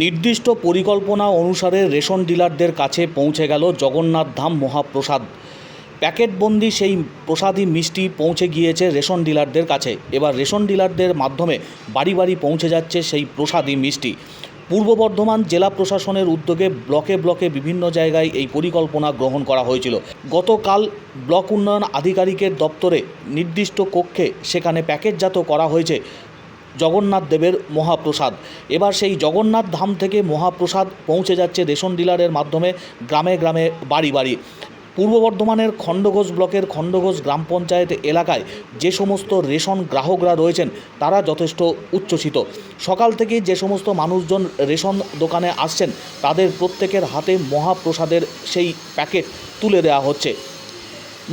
নির্দিষ্ট পরিকল্পনা অনুসারে রেশন ডিলারদের কাছে পৌঁছে গেল জগন্নাথ ধাম মহাপ্রসাদ। প্যাকেটবন্দি সেই প্রসাদী মিষ্টি পৌঁছে গিয়েছে রেশন ডিলারদের কাছে। এবার রেশন ডিলারদের মাধ্যমে বাড়ি বাড়ি পৌঁছে যাচ্ছে সেই প্রসাদী মিষ্টি। পূর্ব বর্ধমান জেলা প্রশাসনের উদ্যোগে ব্লকে ব্লকে বিভিন্ন জায়গায় এই পরিকল্পনা গ্রহণ করা হয়েছিল। গতকাল ব্লক উন্নয়ন আধিকারিকের দপ্তরে নির্দিষ্ট কক্ষে সেখানে প্যাকেটজাত করা হয়েছে। জগন্নাথ দেবের মহাপ্রসাদ। এবার সেই জগন্নাথ ধাম থেকে মহাপ্রসাদ পৌঁছে যাচ্ছে রেশন ডিলারের মাধ্যমে গ্রামে গ্রামে বাড়ি বাড়ি। পূর্ব বর্ধমানের খণ্ডঘোষ ব্লকের খণ্ডঘোষ গ্রাম পঞ্চায়েত এলাকায় যে সমস্ত রেশন গ্রাহকরা রয়েছেন, তারা যথেষ্ট উচ্ছ্বসিত। সকাল থেকেই যে সমস্ত মানুষজন রেশন দোকানে আসছেন, তাদের প্রত্যেকের হাতে মহাপ্রসাদের সেই প্যাকেট তুলে দেওয়া হচ্ছে।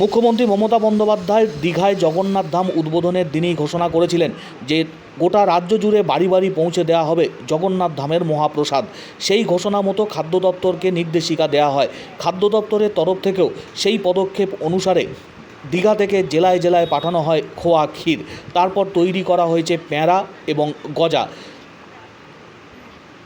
মুখ্যমন্ত্রী মমতা বন্দ্যোপাধ্যায় দীঘায় জগন্নাথ ধাম উদ্বোধনের দিনেই ঘোষণা করেছিলেন যে গোটা রাজ্য জুড়ে বাড়ি বাড়ি পৌঁছে দেওয়া হবে জগন্নাথ ধামের মহাপ্রসাদ। সেই ঘোষণা মতো খাদ্য দপ্তরকে নির্দেশিকা দেওয়া হয়। খাদ্য দপ্তরের তরফ থেকেও সেই পদক্ষেপ অনুসারে দীঘা থেকে জেলায় জেলায় পাঠানো হয় খোয়া ক্ষীর। তারপর তৈরি করা হয়েছে প্যাঁড়া এবং গজা।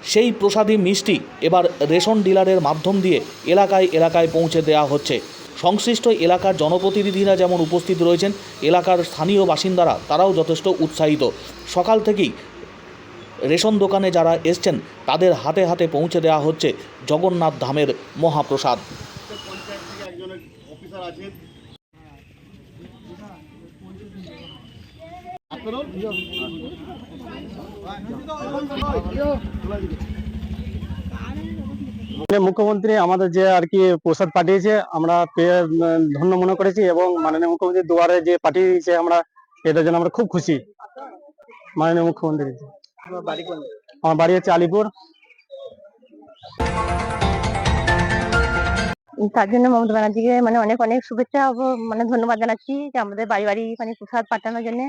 সেই প্রসাদী মিষ্টি এবার রেশন ডিলারের মাধ্যম দিয়ে এলাকায় এলাকায় পৌঁছে দেওয়া হচ্ছে। সংশ্লিষ্ট এলাকার জনপ্রতিনিধিরা যেমন উপস্থিত রয়েছেন, এলাকার স্থানীয় বাসিন্দারা তারাও যথেষ্ট উৎসাহিত। সকাল থেকেই রেশন দোকানে যারা এসছেন, তাদের হাতে হাতে পৌঁছে দেওয়া হচ্ছে জগন্নাথ ধামের মহাপ্রসাদ থেকে একজন অফিসার আছেন মাননীয় মুখ্যমন্ত্রী আমাদের যে আর কি প্রসাদ পাঠিয়েছে আমরা পেয়ে ধন্য মনে করেছি এবং মাননীয় মুখ্যমন্ত্রীর দুয়ারে যে পাঠিয়েছে আমরা এটার জন্য আমরা খুব খুশি। মাননীয় মুখ্যমন্ত্রী। আমার বাড়ি হচ্ছে আলিপুর। তার জন্য মমতা ব্যানার্জিকে মানে অনেক অনেক শুভেচ্ছা ও মানে ধন্যবাদ জানাচ্ছি যে আমাদের বাড়ি বাড়ি মানে প্রসাদ পাঠানোর জন্য।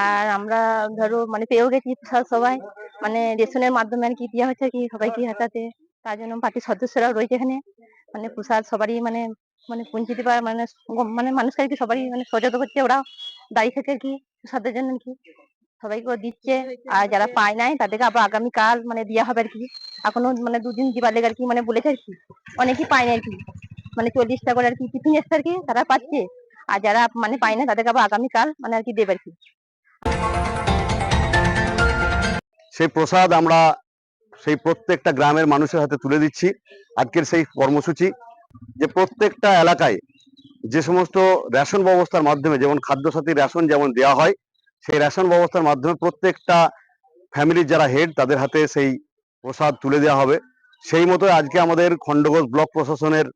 আর আমরা ধরো মানে পেয়েও গেছি প্রসাদ সবাই। মানে রেশনের মাধ্যমে আর কি দেওয়া হচ্ছে আর কি সবাইকে হাতাতে। তার জন্য পার্টির সদস্যরাও রয়েছে এখানে। মানে প্রসাদ সবারই মানে মানে পৌঁছে দিবার মানে মানে মানুষকে আর কি সবারই মানে সচেতন করছে। ওরা দাঁড়িয়ে থেকে কি প্রসাদের জন্য কি। সবাইকে দিচ্ছে। আর যারা পায় নাই তাদেরকে আবার আগামীকাল মানে দেওয়া হবে আর কি। এখনও মানে দুদিন দিবার লেগে আর কি মানে বলেছে আর কি। অনেকেই পায় না আর কি। মানে চল্লিশটা করে আর কি টিফিন এসছে আর কি তারা পাচ্ছে। আর যারা মানে পায় না তাদেরকে আবার আগামীকাল মানে আর কি দেবে আর কি। সেই প্রসাদ আমরা সেই প্রত্যেকটা গ্রামের মানুষের হাতে তুলে দিচ্ছি। আজকের সেই কর্মসূচি যে প্রত্যেকটা এলাকায় যে সমস্ত রেশন ব্যবস্থার মাধ্যমে, যেমন খাদ্যসাথী রেশন যেমন দেওয়া হয়, সেই রেশন ব্যবস্থার মাধ্যমে প্রত্যেকটা ফ্যামিলির যারা হেড, তাদের হাতে সেই প্রসাদ তুলে দেওয়া হবে। সেই মতো আজকে আমাদের খণ্ডঘোষ ব্লক প্রশাসনের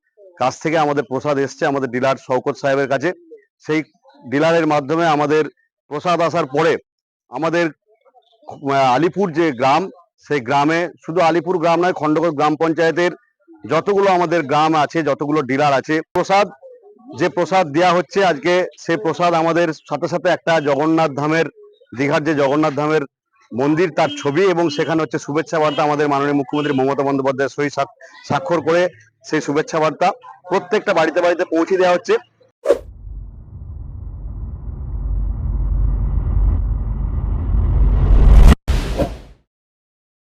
কাছ থেকে আমাদের প্রসাদ এসছে, আমাদের ডিলার শওকত সাহেবের কাছে। সেই ডিলারের মাধ্যমে আমাদের প্রসাদ আসার পরে আমাদের আলিপুর যে গ্রাম সেই গ্রামে, শুধু আলিপুর গ্রাম নয় খণ্ডঘোষ গ্রাম পঞ্চায়েতের যতগুলো আমাদের গ্রাম আছে, যতগুলো ডিলার আছে, প্রসাদ, যে প্রসাদ দেওয়া হচ্ছে আজকে সেই প্রসাদ আমাদের সাথে সাথে একটা জগন্নাথ ধামের, দীঘার যে জগন্নাথ ধামের মন্দির, তার ছবি এবং সেখানে হচ্ছে শুভেচ্ছা বার্তা আমাদের মাননীয় মুখ্যমন্ত্রী মমতা বন্দ্যোপাধ্যায়ের সই স্বাক্ষর করে সেই শুভেচ্ছা বার্তা প্রত্যেকটা বাড়িতে বাড়িতে পৌঁছে দেওয়া হচ্ছে।